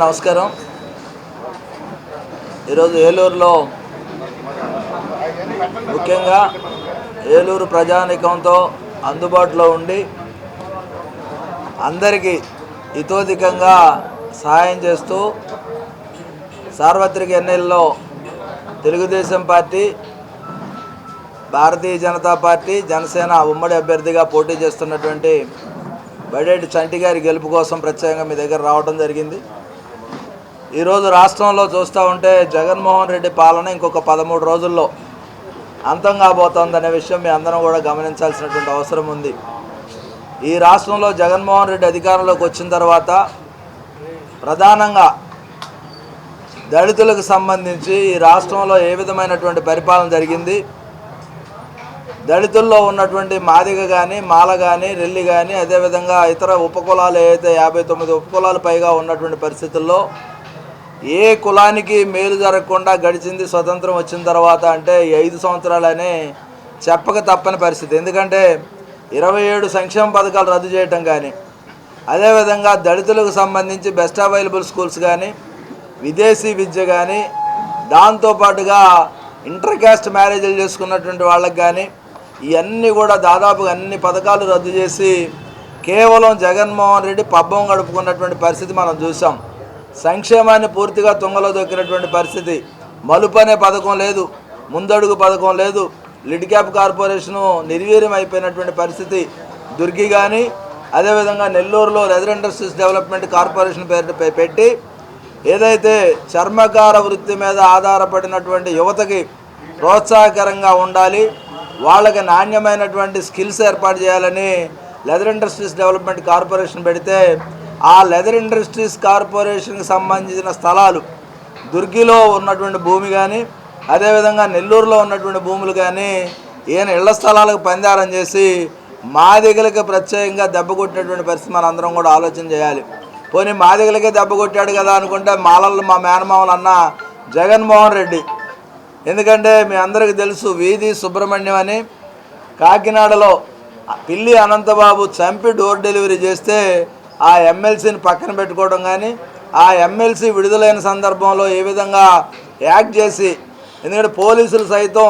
అందరికీ నమస్కారం. ఈరోజు ఏలూరులో ముఖ్యంగా ఏలూరు ప్రజానికంతో అందుబాటులో ఉండి అందరికీ ఇతోధికంగా సహాయం చేస్తూ సార్వత్రిక ఎన్నికల్లో తెలుగుదేశం పార్టీ భారతీయ జనతా పార్టీ జనసేన ఉమ్మడి అభ్యర్థిగా పోటీ చేస్తున్నటువంటి బడేటి చంటి గారి గెలుపు కోసం ప్రత్యేకంగా మీ దగ్గర రావడం జరిగింది. ఈరోజు రాష్ట్రంలో చూస్తూ ఉంటే జగన్మోహన్ రెడ్డి పాలన ఇంకొక పదమూడు రోజుల్లో అంతం కాబోతోందనే విషయం మీ అందరం కూడా గమనించాల్సినటువంటి అవసరం ఉంది. ఈ రాష్ట్రంలో జగన్మోహన్ రెడ్డి అధికారంలోకి వచ్చిన తర్వాత ప్రధానంగా దళితులకు సంబంధించి ఈ రాష్ట్రంలో ఏ విధమైనటువంటి పరిపాలన జరిగింది? దళితుల్లో ఉన్నటువంటి మాదిగ కానీ మాల కానీ రెల్లి కానీ అదేవిధంగా ఇతర ఉపకులాలు ఏవైతే యాభై తొమ్మిది ఉపకులాలు పైగా ఉన్నటువంటి పరిస్థితుల్లో ఏ కులానికి మేలు జరగకుండా గడిచింది స్వతంత్రం వచ్చిన తర్వాత అంటే ఐదు సంవత్సరాలనే చెప్పక తప్పని పరిస్థితి. ఎందుకంటే ఇరవై ఏడు సంక్షేమ పథకాలు రద్దు చేయటం కానీ అదేవిధంగా దళితులకు సంబంధించి బెస్ట్ అవైలబుల్ స్కూల్స్ కానీ విదేశీ విద్య కానీ దాంతోపాటుగా ఇంటర్ క్యాస్ట్ మ్యారేజ్లు చేసుకున్నటువంటి వాళ్ళకి కానీ ఇవన్నీ కూడా దాదాపుగా అన్ని పథకాలు రద్దు చేసి కేవలం జగన్మోహన్ రెడ్డి పబ్బం గడుపుకున్నటువంటి పరిస్థితి మనం చూసాం. సంక్షేమాన్ని పూర్తిగా తుంగలో దొక్కినటువంటి పరిస్థితి. మలుపు అనే పథకం లేదు. ముందడుగు పథకం లేదు. లిడ్ క్యాప్ కార్పొరేషను నిర్వీర్యం అయిపోయినటువంటి పరిస్థితి దుర్గి కానీ అదేవిధంగా నెల్లూరులో లెదర్ ఇండస్ట్రీస్ డెవలప్మెంట్ కార్పొరేషన్ పేరు పెట్టి ఏదైతే చర్మకార వృత్తి మీద ఆధారపడినటువంటి యువతకి ప్రోత్సాహకరంగా ఉండాలి వాళ్ళకి నాణ్యమైనటువంటి స్కిల్స్ ఏర్పాటు చేయాలని లెదర్ ఇండస్ట్రీస్ డెవలప్మెంట్ కార్పొరేషన్ పెడితే ఆ లెదర్ ఇండస్ట్రీస్ కార్పొరేషన్కి సంబంధించిన స్థలాలు దుర్గిలో ఉన్నటువంటి భూమి కానీ అదేవిధంగా నెల్లూరులో ఉన్నటువంటి భూములు కానీ ఈయన ఇళ్ళ స్థలాలకు పందారం చేసి మాదిగలకి ప్రత్యేకంగా దెబ్బ కొట్టినటువంటి పరిస్థితి మన అందరం కూడా ఆలోచన చేయాలి. పోనీ మాదిగలకే దెబ్బ కొట్టాడు కదా అనుకుంటే మాలలు మా మేనమామలు అన్న జగన్మోహన్ రెడ్డి. ఎందుకంటే మీ అందరికీ తెలుసు వీధి సుబ్రహ్మణ్యం అని. కాకినాడలో పిల్లి అనంతబాబు చంపి డోర్ డెలివరీ చేస్తే ఆ ఎమ్మెల్సీని పక్కన పెట్టుకోవడం కానీ ఆ ఎమ్మెల్సీ విడుదలైన సందర్భంలో ఏ విధంగా యాక్ట్ చేసి ఎందుకంటే పోలీసులు సైతం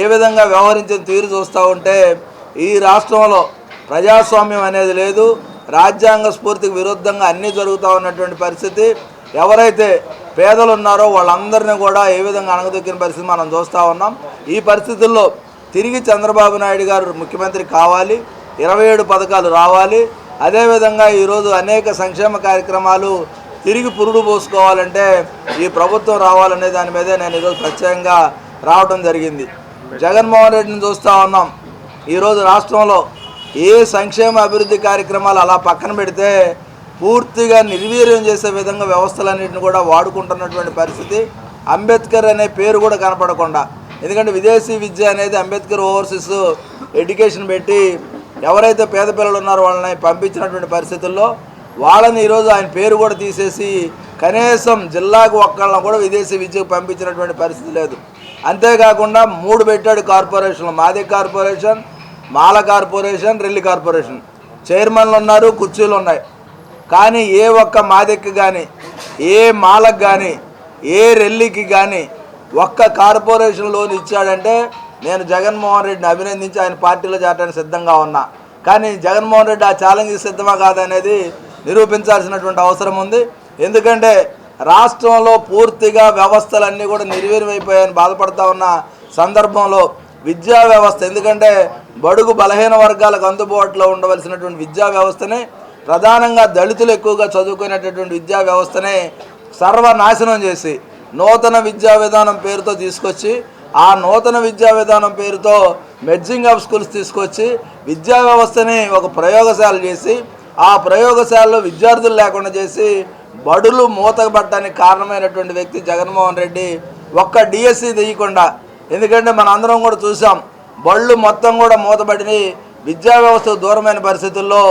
ఏ విధంగా వ్యవహరించిన తీరు చూస్తూ ఉంటే ఈ రాష్ట్రంలో ప్రజాస్వామ్యం అనేది లేదు. రాజ్యాంగ స్ఫూర్తికి విరుద్ధంగా అన్నీ జరుగుతూ ఉన్నటువంటి పరిస్థితి. ఎవరైతే పేదలు ఉన్నారో వాళ్ళందరినీ కూడా ఏ విధంగా అణగదొక్కిన పరిస్థితి మనం చూస్తూ ఉన్నాం. ఈ పరిస్థితుల్లో తిరిగి చంద్రబాబు నాయుడు గారు ముఖ్యమంత్రి కావాలి. ఇరవై ఏడు పథకాలు రావాలి. అదేవిధంగా ఈరోజు అనేక సంక్షేమ కార్యక్రమాలు తిరిగి పురుడు పోసుకోవాలంటే ఈ ప్రభుత్వం రావాలనే దాని మీదే నేను ఈరోజు ప్రత్యేకంగా రావడం జరిగింది. జగన్మోహన్ రెడ్డిని చూస్తూ ఉన్నాం. ఈరోజు రాష్ట్రంలో ఏ సంక్షేమ అభివృద్ధి కార్యక్రమాలు అలా పక్కన పెడితే పూర్తిగా నిర్వీర్యం చేసే విధంగా వ్యవస్థలన్నింటిని కూడా వాడుకుంటున్నటువంటి పరిస్థితి అంబేద్కర్ అనే పేరు కూడా కనపడకుండా. ఎందుకంటే విదేశీ విద్య అనేది అంబేద్కర్ ఓవర్సీస్ ఎడ్యుకేషన్ పెట్టి ఎవరైతే పేద పిల్లలు ఉన్నారో వాళ్ళని పంపించినటువంటి పరిస్థితుల్లో వాళ్ళని ఈరోజు ఆయన పేరు కూడా తీసేసి కనీసం జిల్లాకు ఒక్కళ్ళని కూడా విదేశీ విద్యకు పంపించినటువంటి పరిస్థితి లేదు. అంతేకాకుండా మూడు పెట్టాడు కార్పొరేషన్లు. మాదే corporation Mala corporation Relli corporation. చైర్మన్లు ఉన్నారు కుర్చీలు ఉన్నాయి. కానీ ఏ ఒక్క మాదిక్కి కానీ ఏ మాలకు కానీ ఏ రెల్లికి కానీ ఒక్క కార్పొరేషన్ లోన్ ఇచ్చాడంటే నేను జగన్మోహన్ రెడ్డిని అభినందించి ఆయన పార్టీలో చేరడానికి సిద్ధంగా ఉన్నా. కానీ జగన్మోహన్ రెడ్డి ఆ ఛాలెంజ్ సిద్ధమా కాదనేది నిరూపించాల్సినటువంటి అవసరం ఉంది. ఎందుకంటే రాష్ట్రంలో పూర్తిగా వ్యవస్థలన్నీ కూడా నిర్వీర్యమైపోయాయని బాధపడతా ఉన్న సందర్భంలో విద్యా వ్యవస్థ. ఎందుకంటే బడుగు బలహీన వర్గాలకు అందుబాటులో ఉండవలసినటువంటి విద్యా వ్యవస్థనే ప్రధానంగా దళితులు ఎక్కువగా చదువుకునేటటువంటి విద్యా వ్యవస్థనే సర్వనాశనం చేసి నూతన విద్యా విధానం పేరుతో తీసుకొచ్చి ఆ నూతన విద్యా విధానం పేరుతో మెర్జింగ్ ఆఫ్ స్కూల్స్ తీసుకొచ్చి విద్యా వ్యవస్థని ఒక ప్రయోగశాల చేసి ఆ ప్రయోగశాలలో విద్యార్థులు లేకుండా చేసి బడులు మూతబట్టడానికి కారణమైనటువంటి వ్యక్తి జగన్మోహన్ రెడ్డి ఒక్క డిఎస్సి తీయకుండా. ఎందుకంటే మన అందరం కూడా చూసాం బళ్ళు మొత్తం కూడా మూతబడిని విద్యా వ్యవస్థకు దూరమైన పరిస్థితుల్లో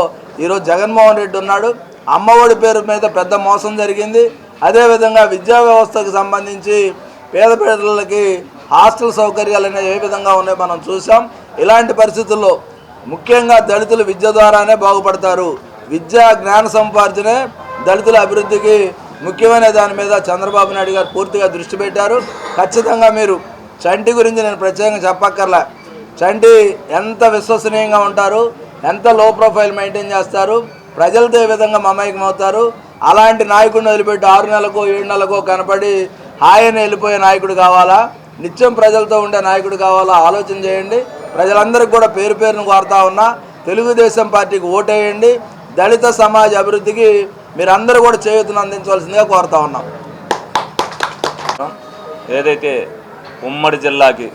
ఈరోజు జగన్మోహన్ రెడ్డి ఉన్నాడు. అమ్మఒడి పేరు మీద పెద్ద మోసం జరిగింది. అదేవిధంగా విద్యా వ్యవస్థకు సంబంధించి పేద పిల్లలకి హాస్టల్ సౌకర్యాలు అనేవి ఏ విధంగా ఉన్నాయో మనం చూసాం ఇలాంటి పరిస్థితుల్లో ముఖ్యంగా దళితులు విద్య ద్వారానే బాగుపడతారు. విద్యా జ్ఞాన సంపార్జనే దళితుల అభివృద్ధికి ముఖ్యమైన దాని మీద చంద్రబాబు నాయుడు గారు పూర్తిగా దృష్టి పెట్టారు. ఖచ్చితంగా మీరు చంటి గురించి నేను ప్రత్యేకంగా చెప్పక్కర్లే. చంటి ఎంత విశ్వసనీయంగా ఉంటారు ఎంత లో ప్రొఫైల్ మెయింటైన్ చేస్తారు ప్రజలతో ఏ విధంగా మమైకం అవుతారు అలాంటి నాయకుడిని వదిలిపెట్టి ఆరు నెలలకు ఏడు నెలలకో కనపడి హాయని వెళ్ళిపోయే నాయకుడు కావాలా? నిత్యం ప్రజలతో ఉండే నాయకుడు కావాలా? ఆలోచన చేయండి. ప్రజలందరికీ కూడా పేరు పేరును కోరుతా ఉన్నా. తెలుగుదేశం పార్టీకి ఓటేయండి. దళిత సమాజ అభివృద్ధికి మీరందరూ కూడా చేయూతను అందించవలసిందిగా కోరుతా ఉన్నాం. ఏదైతే ఉమ్మడి జిల్లాకి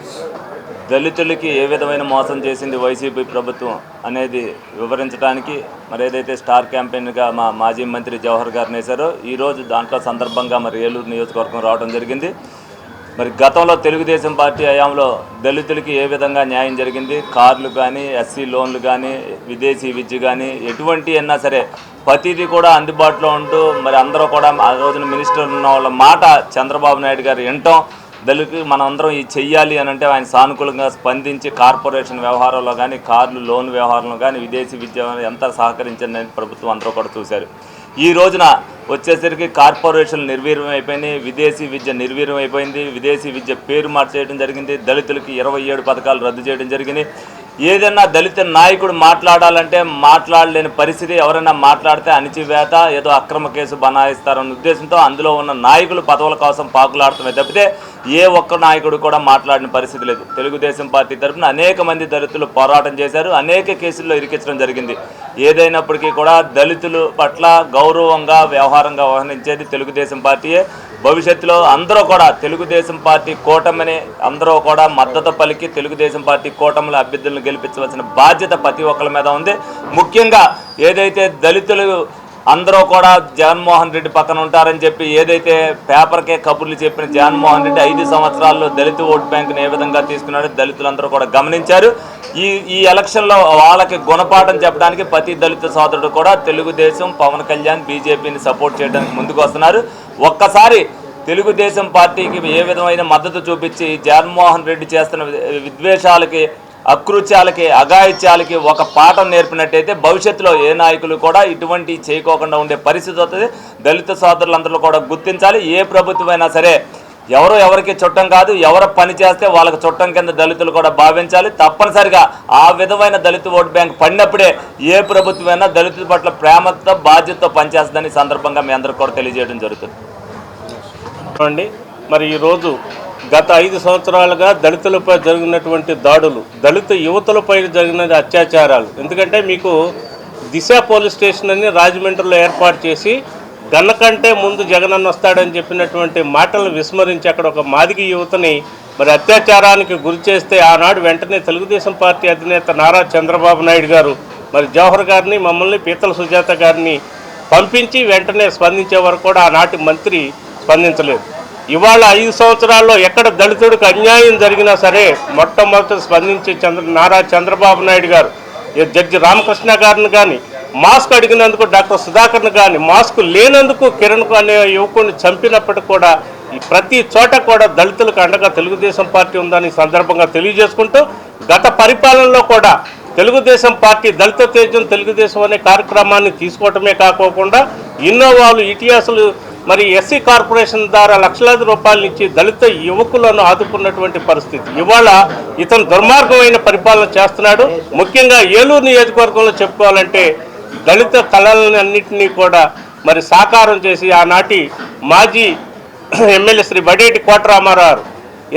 దళితులకి ఏ విధమైన మోసం చేసింది వైసీపీ ప్రభుత్వం అనేది వివరించడానికి మరి ఏదైతే స్టార్ క్యాంపెయిన్గా మా మాజీ మంత్రి జవహర్ గారిని వేశారో ఈరోజు దాంట్లో సందర్భంగా మరి ఏలూరు నియోజకవర్గం రావడం జరిగింది. మరి గతంలో తెలుగుదేశం పార్టీ హయాంలో దళితులకి ఏ విధంగా న్యాయం జరిగింది? కార్లు కానీ ఎస్సీ లోన్లు కానీ విదేశీ విద్య కానీ ఎటువంటి అయినా సరే ప్రతిదీ కూడా అందుబాటులో ఉంటూ మరి అందరూ కూడా ఆ రోజున మినిస్టర్ ఉన్న వాళ్ళ మాట చంద్రబాబు నాయుడు గారు వినటం దళితులు మనం అందరం ఇది చెయ్యాలి అని అంటే ఆయన సానుకూలంగా స్పందించి కార్పొరేషన్ వ్యవహారంలో కానీ కార్లు లోన్ వ్యవహారంలో కానీ విదేశీ విద్య ఎంత సహకరించిందని ప్రభుత్వం అందరూ కూడా చూశారు. ఈ రోజున వచ్చేసరికి కార్పొరేషన్లు నిర్వీర్యం అయిపోయినాయి విదేశీ విద్య నిర్వీర్యం అయిపోయింది విదేశీ విద్య పేరు మార్చేయడం జరిగింది దళితులకి ఇరవై ఏడు పథకాలు రద్దు చేయడం జరిగింది. ఏదైనా దళిత నాయకుడు మాట్లాడాలంటే మాట్లాడలేని పరిస్థితి ఎవరైనా మాట్లాడితే అణిచివేత ఏదో అక్రమ కేసు బనాయిస్తారన్న ఉద్దేశంతో అందులో ఉన్న నాయకులు పదవుల కోసం పాకులాడుతుమే తప్పితే ఏ ఒక్క నాయకుడు కూడా మాట్లాడిన పరిస్థితి లేదు. తెలుగుదేశం పార్టీ తరఫున అనేక మంది దళితులు పోరాటం చేశారు అనేక కేసుల్లో ఇరికించడం జరిగింది. ఏదైనప్పటికీ కూడా దళితులు పట్ల గౌరవంగా వ్యవహారంగా వ్యవహరించేది తెలుగుదేశం పార్టీయే. భవిష్యత్తులో అందరూ కూడా తెలుగుదేశం పార్టీ కూటమిని అందరూ కూడా మద్దతు పలికి తెలుగుదేశం పార్టీ కూటమిల అభ్యర్థులను గెలిపించవలసిన బాధ్యత ప్రతి ఒక్కరి మీద ఉంది. ముఖ్యంగా ఏదైతే దళితులు అందరూ కూడా జగన్మోహన్ రెడ్డి పక్కన ఉంటారని చెప్పి ఏదైతే పేపర్కే కబుర్లు చెప్పిన జగన్మోహన్ రెడ్డి ఐదు సంవత్సరాల్లో దళిత ఓటు బ్యాంక్ని ఏ విధంగా తీసుకున్నాడో దళితులందరూ కూడా గమనించారు. ఈ ఈ ఎలక్షన్లో వాళ్ళకి గుణపాఠం చెప్పడానికి ప్రతి దళిత సోదరుడు కూడా తెలుగుదేశం పవన్ కళ్యాణ్ బీజేపీని సపోర్ట్ చేయడానికి ముందుకు వస్తున్నారు. ఒక్కసారి తెలుగుదేశం పార్టీకి ఏ విధమైన మద్దతు చూపించి జగన్మోహన్ రెడ్డి చేస్తున్న విద్వేషాలకి అకృత్యాలకి అఘాయిత్యాలకి ఒక పాఠం నేర్పినట్టయితే భవిష్యత్తులో ఏ నాయకులు కూడా ఇటువంటి చేయకోకుండా ఉండే పరిస్థితి వస్తుంది దళిత సోదరులందరూ కూడా గుర్తించాలి. ఏ ప్రభుత్వమైనా సరే ఎవరు ఎవరికి చుట్టం కాదు ఎవరు పని చేస్తే వాళ్ళకి చుట్టం కింద దళితులు కూడా భావించాలి. తప్పనిసరిగా ఆ విధమైన దళిత ఓట్ బ్యాంక్ పడినప్పుడే ఏ ప్రభుత్వమైనా దళితుల పట్ల ప్రేమతో బాధ్యతతో పనిచేస్తుందని సందర్భంగా మీ అందరికీ కూడా తెలియజేయడం జరుగుతుంది. చూడండి మరి ఈరోజు గత ఐదు సంవత్సరాలుగా దళితులపై జరిగినటువంటి దాడులు దళిత యువతలపై జరిగిన అత్యాచారాలు. ఎందుకంటే మీకు దిశ పోలీస్ స్టేషన్ అని రాజమండ్రిలో ఏర్పాటు చేసి గన్న కంటే ముందు జగనన్న వస్తాడని చెప్పినటువంటి మాటలను విస్మరించి అక్కడ ఒక మాదిగి యువతని మరి అత్యాచారానికి గురి చేస్తే ఆనాడు వెంటనే తెలుగుదేశం పార్టీ అధినేత నారా చంద్రబాబు నాయుడు గారు మరి జవహర్ గారిని మమ్మల్ని పీతల సుజాత గారిని పంపించి వెంటనే స్పందించే వరకు కూడా ఆనాటి మంత్రి స్పందించలేదు. ఇవాళ ఐదు సంవత్సరాల్లో ఎక్కడ దళితుడికి అన్యాయం జరిగినా సరే మొట్టమొదటి స్పందించి చంద్ర నారా చంద్రబాబు నాయుడు గారు ఈ జడ్జి రామకృష్ణ గారిని కానీ మాస్క్ అడిగినందుకు డాక్టర్ సుధాకర్ని కానీ మాస్క్ లేనందుకు కిరణ్ అనే యువకుడిని చంపినప్పటికీ కూడా ప్రతి చోట కూడా దళితులకు అండగా తెలుగుదేశం పార్టీ ఉందని సందర్భంగా తెలియజేసుకుంటూ గత పరిపాలనలో కూడా తెలుగుదేశం పార్టీ దళిత తేజం తెలుగుదేశం అనే కార్యక్రమాన్ని తీసుకోవటమే కాకోకుండా ఇన్నోవాలు ఇటియాసులు మరి ఎస్సీ కార్పొరేషన్ ద్వారా లక్షలాది రూపాయలు ఇచ్చి దళిత యువకులను ఆదుకున్నటువంటి పరిస్థితి. ఇవాళ ఇతను దుర్మార్గమైన పరిపాలన చేస్తున్నాడు. ముఖ్యంగా ఏలూరు నియోజకవర్గంలో చెప్పుకోవాలంటే దళిత కళలని అన్నింటినీ కూడా మరి సాకారం చేసి ఆనాటి మాజీ ఎమ్మెల్యే శ్రీ బడేటి కోటరామారావు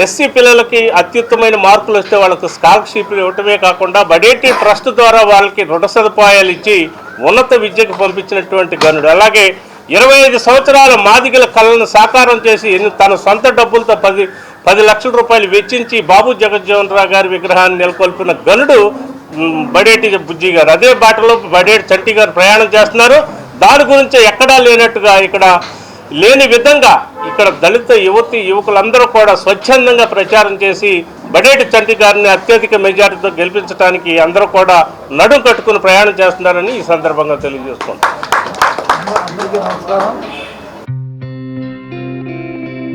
ఎస్సీ పిల్లలకి అత్యుత్తమైన మార్కులు వస్తే వాళ్ళకు స్కాలర్షిప్లు ఇవ్వటమే కాకుండా బడేటి ట్రస్ట్ ద్వారా వాళ్ళకి రుణ సదుపాయాలు ఇచ్చి ఉన్నత విద్యకు పంపించినటువంటి గనుడు. అలాగే ఇరవై ఐదు సంవత్సరాల మాదిగల కళలను సాకారం చేసి తన సొంత డబ్బులతో పది పది లక్షల రూపాయలు వెచ్చించి బాబు జగజ్జీవన్ రావు గారి విగ్రహాన్ని నెలకొల్పిన గనుడు బడేటి బుజ్జి గారు. అదే బాటలో బడేటి చంటి గారు ప్రయాణం చేస్తున్నారు. దాని గురించి ఎక్కడా లేనట్టుగా ఇక్కడ లేని విధంగా ఇక్కడ దళిత యువతి యువకులందరూ కూడా స్వచ్ఛందంగా ప్రచారం చేసి బడేటి చంటి గారిని అత్యధిక మెజారిటీతో గెలిపించడానికి అందరూ కూడా నడుం కట్టుకుని ప్రయాణం చేస్తున్నారని ఈ సందర్భంగా తెలియజేస్తున్నాం.